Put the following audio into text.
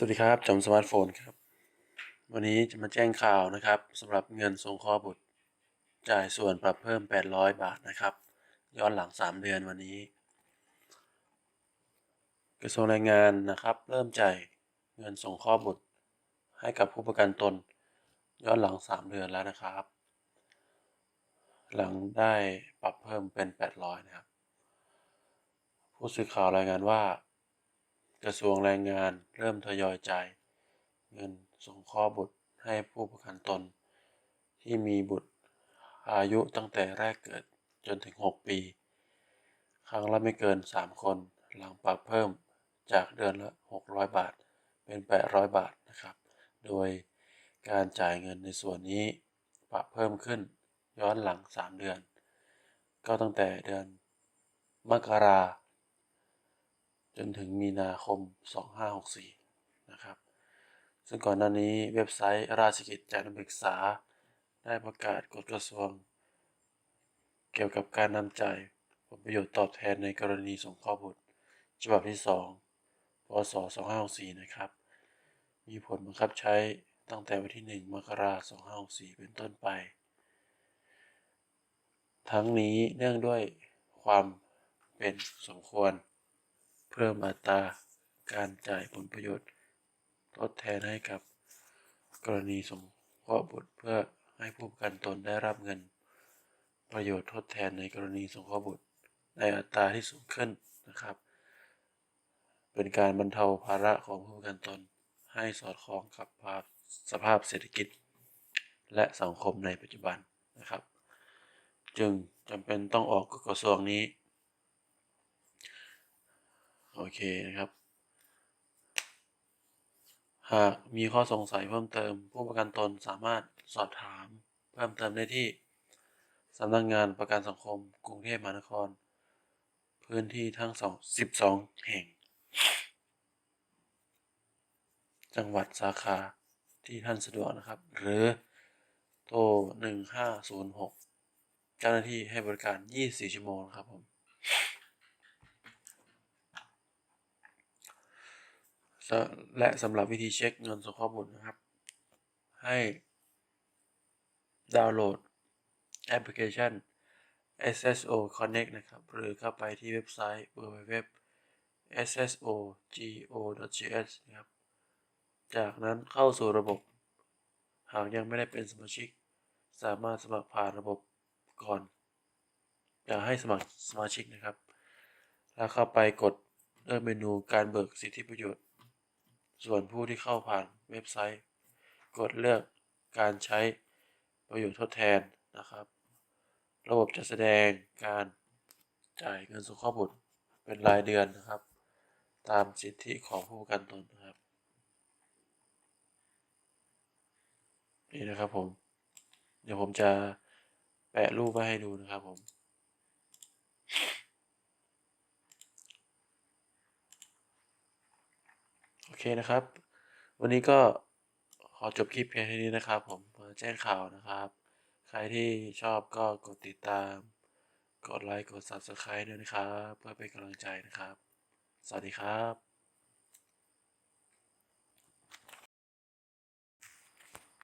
สวัสดีครับจอมสมาร์ทโฟนครับ วันนี้จะมาแจ้งข่าวนะครับสำหรับเงินสงเคราะห์บุตร จ่ายส่วนปรับเพิ่ม 800 บาทนะครับ ย้อนหลัง 3 เดือนวันนี้ กระทรวงแรงงานนะครับ เริ่มจ่ายเงินสงเคราะห์บุตร ให้กับผู้ประกันตน ย้อนหลัง 3 เดือนแล้วนะครับ หลังได้ปรับเพิ่มเป็น 800 นะครับ ผู้สื่อข่าวรายงานว่า กระทรวงแรงงานเริ่มทยอยจ่าย เงินสงเคราะห์บุตรให้ผู้ประกันตน ที่มีบุตรอายุตั้งแต่แรกเกิดจนถึง 6 ปี ครั้งละไม่เกิน 3 คน หลังปรับเพิ่มจากเดือนละ 600 บาท เป็น 800 บาทนะครับ โดยการจ่ายเงินในส่วนนี้ปรับเพิ่มขึ้นย้อนหลัง 3 เดือน ก็ตั้งแต่เดือนมกรา จนถึงมีนาคม 2564 นะครับ ซึ่งก่อนหน้านี้เว็บไซต์ราชกิจจานุเบกษา ได้ประกาศกฎกระทรวง เกี่ยวกับการนำจ่ายผลประโยชน์ตอบแทนในกรณีสงเคราะห์บุตร ฉบับที่ 2 พศ 2564 นะครับ มีผลบังคับใช้ตั้งแต่วันที่ 1 มกราคม 2564 เป็นต้นไป ทั้งนี้เนื่องด้วยความเป็นสมควร พิ่มอัตราการจ่ายผลประโยชน์ ทดแทนให้กับกรณีสงเคราะห์บุตรเพื่อให้ผู้ประกันตนได้รับเงิน ประโยชน์ทดแทนในกรณีสงเคราะห์บุตร ในอัตราที่สูงขึ้นนะครับ เป็นการบรรเทาภาระของผู้ประกันตน ให้สอดคล้องกับภาพสภาพเศรษฐกิจ และสังคมในปัจจุบันนะครับ จึงจำเป็นต้องออกกฎกระทรวงนี้ โอเคนะครับ หากมีข้อสงสัยเพิ่มเติม ผู้ประกันตนสามารถสอบถาม เพิ่มเติมได้ที่สำนักงงานประกันสังคม กรุงเทพมหานคร พื้นที่ทั้งสอง12แห่ง จังหวัดสาขาที่ท่านสะดวกนะครับ หรือโทร1506 เจ้าหน้าที่ให้บริการ 24 ชั่วโมงครับผม และสำหรับวิธีเช็คเงินสงเคราะห์บุตรนะครับ ให้ดาวน์โหลดแอปพลิเคชัน SSO Connect นะครับ หรือเข้าไปที่เว็บไซต์ www ssog.go.th นะครับ จากนั้นเข้าสู่ระบบ หากยังไม่ได้เป็นสมาชิก สามารถสมัครผ่านระบบก่อน อยากให้สมัครสมาชิกนะครับ แล้วเข้าไปกดเลือกเมนูการเบิกสิทธิประโยชน์ ส่วนผู้ที่เข้าผ่านเว็บไซต์ กดเลือกการใช้ประโยชน์ทดแทนนะครับ ระบบจะแสดงการจ่ายเงินสงเคราะห์บุตรเป็นรายเดือนนะครับ ตามสิทธิของผู้ประกันตนนะครับ นี่นะครับผม เดี๋ยวผมจะแปะรูปไว้ให้ดูนะครับผม โอ เคนะครับ วันนี้ก็ขอจบคลิปเพียงแค่นี้นะครับ ผมมาแจ้งข่าวนะครับ ใครที่ชอบก็กดติดตาม กดไลค์กด Subscribe ด้วยนะครับ เพื่อเป็นกำลังใจนะครับ สวัสดีครับ